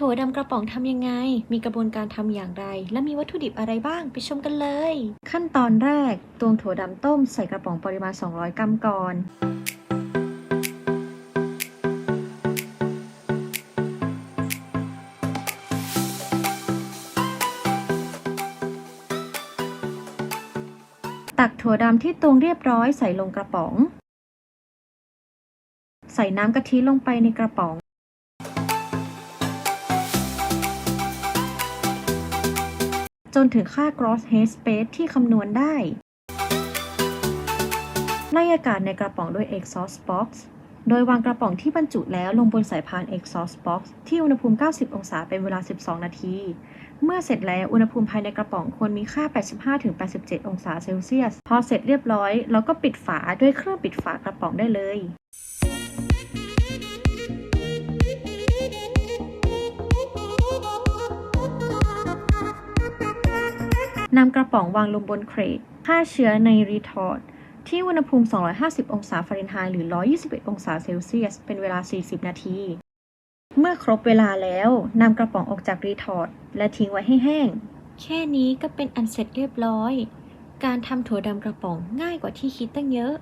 ถั่วดำกระป๋องทำยังไง มีกระบวนการทำอย่างไร และมีวัตถุดิบอะไรบ้าง ไปชมกันเลย ขั้นตอนแรก ตวงถั่วดำต้มใส่กระป๋องปริมาณ 200 กรัมก่อนตักถั่วดำที่ตวงเรียบร้อยใส่ลงกระป๋อง ใส่น้ำกะทิลงไปในกระป๋อง จนถึงค่า gross head space ที่คำนวณได้ไล่อากาศในกระป๋องด้วย exhaust box โดยวางกระป๋องที่บรรจุแล้วลงบนสายพาน exhaust box ที่อุณหภูมิ 90 องศาเป็นเวลา 12 นาที เมื่อเสร็จแล้วอุณหภูมิภายในกระป๋องควรมีค่า 85-87 องศาเซลเซียส พอเสร็จเรียบร้อย เราก็ปิดฝาด้วยเครื่องปิดฝากระป๋องได้เลย นำกระป๋องวางลงบนเครทฆ่าเชื้อในรีทอร์ดที่อุณหภูมิ 250 องศาฟาเรนไฮต์หรือ 121 องศาเซลเซียส เป็นเวลา 40 นาที เมื่อครบเวลาแล้วนำกระป๋องออกจากรีทอร์ดและทิ้งไว้ให้แห้ง แค่นี้ก็เป็นอันเสร็จเรียบร้อย การทำถั่วดำกระป๋องง่ายกว่าที่คิดตั้งเยอะ